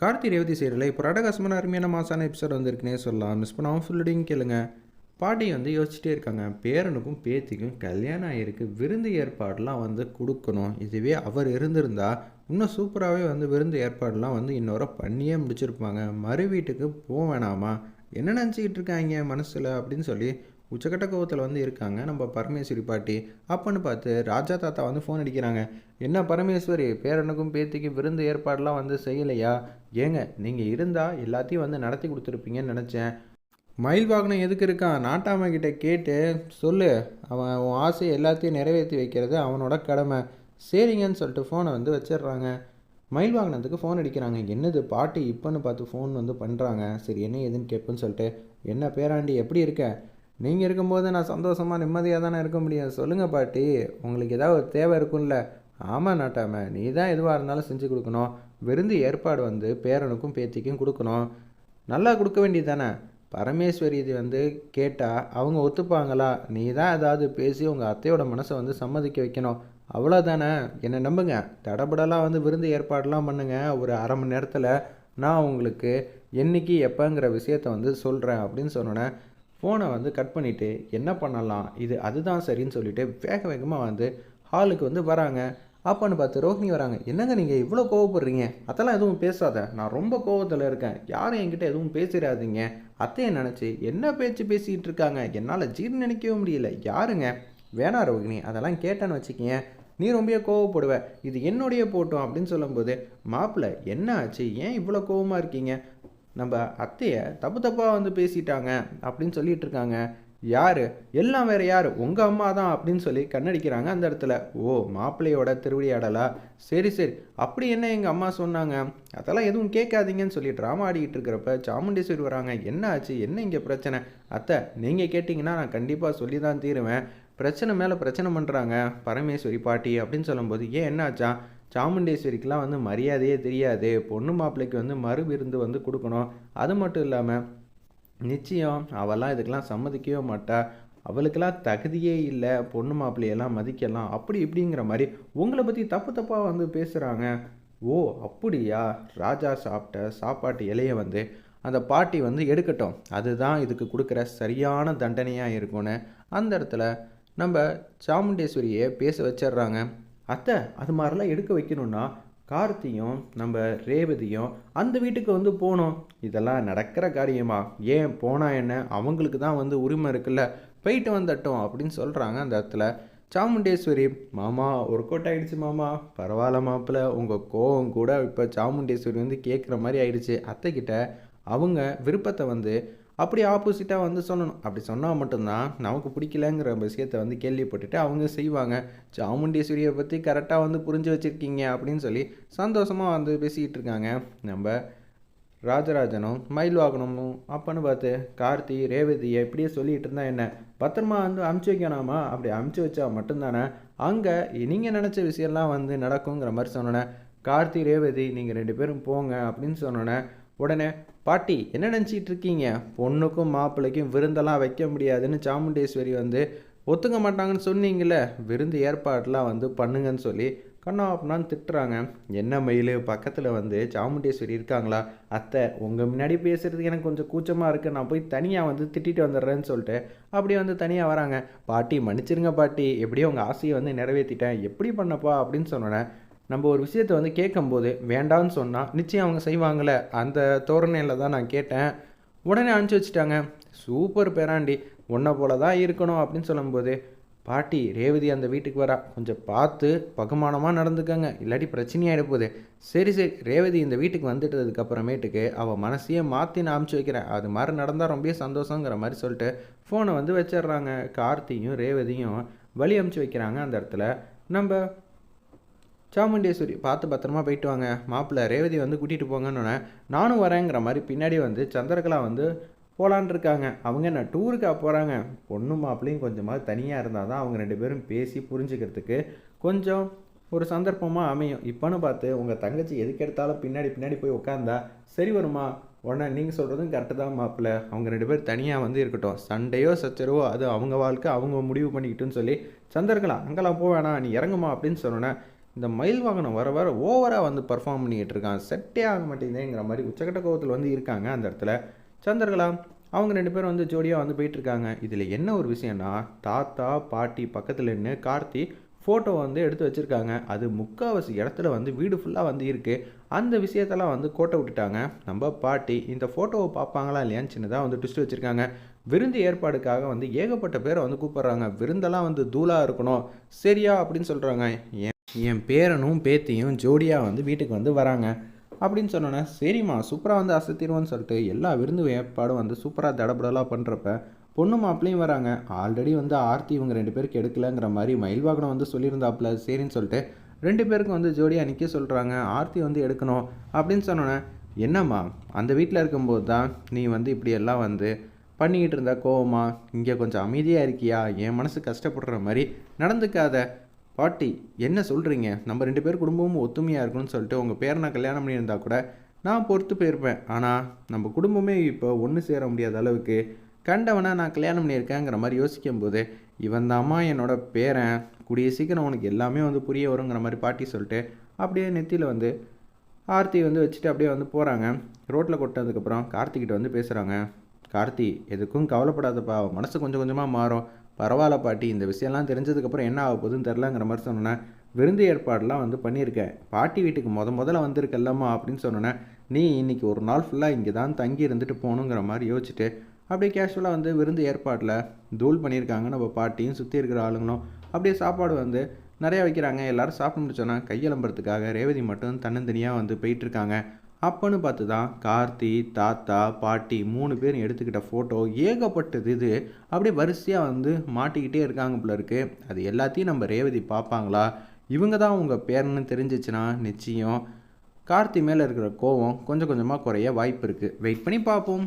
கார்த்தி ரேவதி சீரியலில் இப்போ ரடகாசமான அருமையான மாசான எபிசோட் வந்திருக்குனே சொல்லலாம். மிஸ் பண்ணாமல் ஃபுல்லடியும் கேளுங்க. பாட்டி வந்து யோசிச்சுட்டே இருக்காங்க. பேரனுக்கும் பேத்திக்கும் கல்யாணம் ஆகிருக்கு விருந்து ஏற்பாடெலாம் வந்து கொடுக்கணும். இதுவே அவர் இருந்திருந்தா இன்னும் சூப்பராகவே வந்து விருந்து ஏற்பாடெலாம் வந்து இன்னொரு பண்ணியே முடிச்சிருப்பாங்க. மறு வீட்டுக்கு போக வேணாமா? என்ன நினச்சிக்கிட்டு இருக்காங்க மனசில் அப்படின்னு சொல்லி உச்சக்கட்ட வந்து இருக்காங்க. நம்ம பரமேஸ்வரி பாட்டி. அப்பன்னு பார்த்து ராஜா தாத்தா வந்து ஃபோன் அடிக்கிறாங்க. என்ன பரமேஸ்வரி பேரனுக்கும் பேத்திக்கும் விருந்து ஏற்பாடெலாம் வந்து செய்யலையா? ஏங்க நீங்கள் இருந்தால் எல்லாத்தையும் வந்து நடத்தி கொடுத்துருப்பீங்கன்னு நினச்சேன். மயில் வாகனம் எதுக்கு இருக்கான் நாட்டாம கிட்ட கேட்டு சொல்லு. அவன் உன் ஆசையை எல்லாத்தையும் நிறைவேற்றி வைக்கிறது அவனோட கடமை. சரிங்கன்னு சொல்லிட்டு ஃபோனை வந்து வச்சிடுறாங்க. மயில் வாகனத்துக்கு ஃபோன் அடிக்கிறாங்க. என்னது பாட்டி இப்போன்னு பார்த்து ஃபோன் வந்து பண்ணுறாங்க சரி என்ன ஏதுன்னு கேட்பேன்னு சொல்லிட்டு என்ன பேராண்டி எப்படி இருக்க? நீங்கள் இருக்கும்போது நான் சந்தோஷமாக நிம்மதியாக தானே இருக்க முடியும். சொல்லுங்கள் பாட்டி. உங்களுக்கு ஏதாவது ஒரு தேவை இருக்கும்ல. ஆமாம் நாட்டாம நீ தான் எதுவாக இருந்தாலும் செஞ்சு கொடுக்கணும். விருந்து ஏற்பாடு வந்து பேரனுக்கும் பேத்திக்கும் கொடுக்கணும். நல்லா கொடுக்க வேண்டியது தானே பரமேஸ்வரி இது வந்து கேட்டால் அவங்க ஒத்துப்பாங்களா? நீ தான் ஏதாவது பேசி உங்கள் அத்தையோட மனசை வந்து சம்மதிக்க வைக்கணும். அவ்வளோதானே என்னை நம்புங்க. தடபடலாம் வந்து விருந்து ஏற்பாடெலாம் பண்ணுங்க. ஒரு அரை மணி நேரத்தில் நான் உங்களுக்கு என்னைக்கு எப்போங்கிற விஷயத்த வந்து சொல்கிறேன் அப்படின்னு சொன்னோன்னே ஃபோனை வந்து கட் பண்ணிவிட்டு என்ன பண்ணலாம்? இது அதுதான் சரின்னு சொல்லிவிட்டு வேக வேகமாக வந்து ஹாலுக்கு வந்து வராங்க. அப்பான்னு பார்த்து ரோஹிணி வராங்க. என்னங்க நீங்கள் இவ்வளோ கோவப்படுறீங்க? அதெல்லாம் எதுவும் பேசாத. நான் ரொம்ப கோவத்தில் இருக்கேன். யாரும் என்கிட்ட எதுவும் பேசிடாதீங்க. அத்தையை நினச்சி என்ன பேச்சு பேசிக்கிட்டு இருக்காங்க? என்னால் ஜீர்ணிக்கவே முடியல. யாருங்க? வேணா ரோஹிணி அதெல்லாம் கேட்டேன்னு வச்சுக்கிங்க நீ ரொம்ப கோவப்படுவ. இது என்னுடைய போட்டோம் அப்படின்னு சொல்லும்போது மாப்பிள்ளை என்ன ஆச்சு? ஏன் இவ்வளோ கோவமாக இருக்கீங்க? நம்ம அத்தையை தப்பு தப்பாக வந்து பேசிட்டாங்க அப்படின்னு சொல்லிட்டு இருக்காங்க யார்? எல்லாம் வேறு யார்? உங்கள் அம்மா தான் அப்படின்னு சொல்லி கண்ணடிக்கிறாங்க அந்த இடத்துல. ஓ மாப்பிள்ளையோட திருவிளையாடலா? சரி சரி. அப்படி என்ன எங்கள் அம்மா சொன்னாங்க? அதெல்லாம் எதுவும் கேட்காதீங்கன்னு சொல்லி ட்ராமா ஆடிக்கிட்டு இருக்கிறப்ப சாமுண்டீஸ்வரி வராங்க. என்ன ஆச்சு? என்ன இங்கே பிரச்சனை? அத்தை நீங்கள் கேட்டிங்கன்னா நான் கண்டிப்பாக சொல்லி தான் தீருவேன். பிரச்சனை மேலே பிரச்சனை பண்ணுறாங்க பரமேஸ்வரி பாட்டி அப்படின்னு சொல்லும்போது ஏன் என்னாச்சா? சாமுண்டேஸ்வரிக்கெலாம் வந்து மரியாதையே தெரியாது. பொண்ணு மாப்பிள்ளைக்கு வந்து மறு விருந்து வந்து கொடுக்கணும். அது மட்டும் இல்லாமல் நிச்சயம் அவெல்லாம் இதுக்கெல்லாம் சம்மதிக்கவே மாட்டா. அவளுக்கெல்லாம் தகுதியே இல்லை. பொண்ணு மாப்பிள்ளையெல்லாம் மதிக்கலாம். அப்படி இப்படிங்கிற மாதிரி உங்களை பற்றி தப்பு தப்பாக வந்து பேசுகிறாங்க ஓ அப்படியா? ராஜா சாப்பிட்ட சாப்பாட்டு இலையை வந்து அந்த பாட்டி வந்து எடுக்கட்டும். அதுதான் இதுக்கு கொடுக்குற சரியான தண்டனையாக இருக்கும்னு அந்த இடத்துல நம்ம சாமுண்டேஸ்வரியை பேச வச்சிடுறாங்க. அத்தை அது மாதிரிலாம் எடுக்க வைக்கணும்னா கார்த்தியும் நம்ம ரேவதியும் அந்த வீட்டுக்கு வந்து போகணும். இதெல்லாம் நடக்கிற காரியமா? ஏன் போனால் என்ன? அவங்களுக்கு தான் வந்து உரிமை இருக்குல்ல? போயிட்டு வந்துட்டோம் அப்படின்னு சொல்கிறாங்க அந்த இடத்துல. சாமுண்டேஸ்வரி மாமா ஒர்க் அவுட் ஆகிடுச்சு மாமா. பரவாயில்ல மாப்பிள்ள உங்கள் கோவம் கூட இப்போ சாமுண்டேஸ்வரி வந்து கேட்குற மாதிரி ஆயிடுச்சு. அத்தைக்கிட்ட அவங்க விருப்பத்தை வந்து அப்படி ஆப்போசிட்டாக வந்து சொல்லணும். அப்படி சொன்னால் மட்டும்தான் நமக்கு பிடிக்கலங்கிற விஷயத்தை வந்து கேள்விப்பட்டுட்டு அவங்க செய்வாங்க. சாமுண்டீஸ்வரியை பற்றி கரெக்டாக வந்து புரிஞ்சு வச்சுருக்கீங்க அப்படின்னு சொல்லி சந்தோஷமாக வந்து பேசிக்கிட்டு இருக்காங்க. நம்ம ராஜராஜனும் மயில் வாகனமும் அப்பன்னு பார்த்து கார்த்தி ரேவதியை இப்படியே சொல்லிகிட்டு இருந்தா என்ன? பத்திரமா வந்து அமுச்சு வைக்கணாமா? அப்படி அமுச்சு வச்சா மட்டும்தானே அங்கே நீங்கள் நினச்ச விஷயம்லாம் வந்து நடக்குங்கிற மாதிரி சொன்னோன்னே கார்த்தி ரேவதி நீங்கள் ரெண்டு பேரும் போங்க அப்படின்னு சொன்னோன்னே உடனே பாட்டி என்ன நினச்சிக்கிட்டு இருக்கீங்க பொண்ணுக்கும் மாப்பிள்ளைக்கும் விருந்தெல்லாம் வைக்க முடியாதுன்னு சாமுண்டேஸ்வரி வந்து ஒத்துக்க மாட்டாங்கன்னு சொன்னீங்களே விருந்து ஏற்பாடெலாம் வந்து பண்ணுங்கன்னு சொல்லி கண்ணா அப்படின்னான்னு திட்டுறாங்க. என்ன மயில் பக்கத்தில் வந்து சாமுண்டேஸ்வரி இருக்காங்களா? அத்தை உங்கள் முன்னாடி பேசுகிறதுக்கு எனக்கு கொஞ்சம் கூச்சமாக இருக்குது நான் போய் தனியாக வந்து திட்டிட்டு வந்துடுறேன்னு சொல்லிட்டு அப்படி வந்து தனியாக வராங்க. பாட்டி மன்னிச்சிருங்க பாட்டி. எப்படியோ உங்கள் ஆசையை வந்து நிறைவேற்றிட்டேன் எப்படி பண்ணப்பா? அப்படின்னு சொன்னேன் நம்ம ஒரு விஷயத்தை வந்து கேட்கும்போது வேண்டான்னு சொன்னால் நிச்சயம் அவங்க செய்வாங்களே அந்த தோரணையில் தான் நான் கேட்டேன். உடனே அனுப்பிச்சி வச்சுட்டாங்க. சூப்பர் பேராண்டி உன்னை போல தான் இருக்கணும். அப்படின்னு சொல்லும்போது பாட்டி ரேவதி அந்த வீட்டுக்கு வரா. கொஞ்சம் பார்த்து பகுமானமாக நடந்துக்கங்க. இல்லாட்டி பிரச்சனையாக போகுது. சரி சரி. ரேவதி இந்த வீட்டுக்கு வந்துட்டதுக்கு அப்புறமேட்டுக்கு அவள் மனசையே மாற்றி நான் அமுச்சு வைக்கிறேன். அது மாதிரி நடந்தால் ரொம்ப சந்தோஷங்கிற மாதிரி சொல்லிட்டு ஃபோனை வந்து வச்சிடுறாங்க. கார்த்தியும் ரேவதியும் வழி அமுச்சு வைக்கிறாங்க அந்த இடத்துல. நம்ம சாமுண்டேஸ்வரி பார்த்து பத்திரமா போயிட்டு வாங்க. மாப்பிள்ளை ரேவதி வந்து கூட்டிகிட்டு போங்கன்னு நானும் வரேங்கிற மாதிரி பின்னாடி வந்து சந்திரகலா வந்து போகலான் இருக்காங்க அவங்க என்ன டூருக்காக போகிறாங்க பொண்ணு மாப்பிள்ளையும் கொஞ்சமாக தனியாக இருந்தால் தான் அவங்க ரெண்டு பேரும் பேசி புரிஞ்சுக்கிறதுக்கு கொஞ்சம் ஒரு சந்தர்ப்பமாக அமையும். இப்போன்னு பார்த்து உங்கள் தங்கச்சி எதுக்கு எடுத்தாலும் பின்னாடி பின்னாடி போய் உட்காந்தா சரி வருமா? உடனே நீங்கள் சொல்கிறதும் கரெக்டு தான் மாப்பிள்ள. அவங்க ரெண்டு பேர் தனியாக வந்து இருக்கட்டும். சண்டையோ சச்சரவோ அது அவங்க வாழ்க்கை அவங்க முடிவு பண்ணிக்கிட்டுன்னு சொல்லி சந்திரகலா அங்கெல்லாம் போவேணா நீ இறங்குமா? அப்படின்னு சொன்னோன்னே இந்த மயில் வாகனம் வர வர ஓவராக வந்து பர்ஃபார்ம் பண்ணிக்கிட்டு இருக்கான். செட்டே ஆக மாட்டேங்குதுங்கிற மாதிரி உச்சக்கட்ட கோவத்தில் வந்து இருக்காங்க அந்த இடத்துல. சந்திரகலா அவங்க ரெண்டு பேரும் வந்து ஜோடியாக வந்து போயிட்டுருக்காங்க இதில் என்ன ஒரு விஷயம்னா தாத்தா பாட்டி பக்கத்தில் நின்று கார்த்தி ஃபோட்டோ வந்து எடுத்து வச்சுருக்காங்க. அது முக்கால்வாசி இடத்துல வந்து வீடு ஃபுல்லாக வந்து இருக்குது அந்த விஷயத்தெல்லாம் வந்து கோட்டை விட்டுட்டாங்க. நம்ம பாட்டி இந்த ஃபோட்டோவை பார்ப்பாங்களா இல்லையான்னு சின்னதாக வந்து ட்விஸ்ட் வச்சுருக்காங்க. விருந்து ஏற்பாடுக்காக வந்து ஏகப்பட்ட பேரை வந்து கூப்பிட்றாங்க. விருந்தெல்லாம் வந்து தூளாக இருக்கணும். சரியா அப்படின்னு சொல்கிறாங்க என் பேரனும் பேத்தியும் ஜோடியாக வந்து வீட்டுக்கு வந்து வராங்க. அப்படின்னு சொன்னோன்னே சரிம்மா சூப்பராக வந்து அசத்திடுவோன்னு சொல்லிட்டு எல்லா விருந்து ஏற்பாடும் வந்து சூப்பராக தடபடலாக பண்ணுறப்ப பொண்ணு மாப்பிளையும் வராங்க. ஆல்ரெடி வந்து ஆர்த்தி இவங்க ரெண்டு பேருக்கு எடுக்கலங்கிற மாதிரி மயில்வாகனம் வந்து சொல்லியிருந்தாப்புல சரின்னு சொல்லிட்டு ரெண்டு பேருக்கும் வந்து ஜோடியாக நிற்க சொல்கிறாங்க ஆர்த்தி வந்து எடுக்கணும். அப்படின்னு சொன்னோன்னே என்னம்மா அந்த வீட்டில் இருக்கும்போது தான் நீ வந்து இப்படியெல்லாம் வந்து பண்ணிக்கிட்டு இருந்தா கோவமா? இங்கே கொஞ்சம் அமைதியாக இருக்கியா? என் மனசு கஷ்டப்படுற மாதிரி நடந்துக்காத. பாட்டி என்ன சொல்கிறீங்க நம்ம ரெண்டு பேர் குடும்பமும் ஒத்துமையாக இருக்கணும்னு சொல்லிட்டு உங்கள் பேரை நான் கல்யாணம் பண்ணியிருந்தா கூட நான் பொறுத்து போயிருப்பேன். ஆனால் நம்ம குடும்பமே இப்போ ஒன்று சேர முடியாத அளவுக்கு கண்டவனை நான் கல்யாணம் பண்ணியிருக்கேங்கிற மாதிரி யோசிக்கும் போது இவன் தாம்மா என்னோட பேரன். கூடிய சீக்கிரம் உனக்கு எல்லாமே வந்து புரிய வருங்கிற மாதிரி பாட்டி சொல்லிட்டு அப்படியே நெத்தியில் வந்து ஆர்த்தி வந்து வச்சுட்டு அப்படியே வந்து போகிறாங்க ரோட்டில் கொட்டதுக்கப்புறம் கார்த்திகிட்ட வந்து பேசுகிறாங்க கார்த்தி எதுக்கும் கவலைப்படாதப்பா. மனசு கொஞ்சம் கொஞ்சமாக மாறும். பரவாயில்ல பாட்டி இந்த விஷயம்லாம் தெரிஞ்சதுக்கப்புறம் என்ன ஆக போகுதுன்னு தெரிலங்கிற மாதிரி சொன்னேன் விருந்து ஏற்பாடெலாம் வந்து பண்ணியிருக்கேன் பாட்டி வீட்டுக்கு முத முதல்ல வந்திருக்கல்லம்மா அப்படின்னு சொன்னோன்னே நீ இன்னைக்கு ஒரு நாள் ஃபுல்லாக இங்கே தான் தங்கி இருந்துட்டு போகணுங்கிற மாதிரி யோசிச்சுட்டு அப்படியே கேஷுவலாக வந்து விருந்து ஏற்பாட்டில் தூள் பண்ணியிருக்காங்க. நம்ம பாட்டியும் சுற்றி இருக்கிற ஆளுங்களும் அப்படியே சாப்பாடு வந்து நிறையா வைக்கிறாங்க. எல்லோரும் சாப்பிட்டு முடிச்சோன்னா கையெழும்புறதுக்காக ரேவதி மட்டும் தன்னந்தனியாக வந்து போயிட்டுருக்காங்க அப்போன்னு பார்த்து தான் கார்த்தி தாத்தா பாட்டி மூணு பேரும் எடுத்துக்கிட்ட ஃபோட்டோ ஏகப்பட்டது இது. அப்படியே வரிசையாக வந்து மாட்டிக்கிட்டே இருக்காங்க போல இருக்குது அது எல்லாத்தையும் நம்ம ரேவதி பார்ப்பாங்களா? இவங்க தான் உங்கள் பேரன்னு தெரிஞ்சிச்சுன்னா நிச்சயம். கார்த்தி மேலே இருக்கிற கோவம் கொஞ்சம் கொஞ்சமாக குறைய வாய்ப்பு இருக்குது வெயிட் பண்ணி பார்ப்போம்.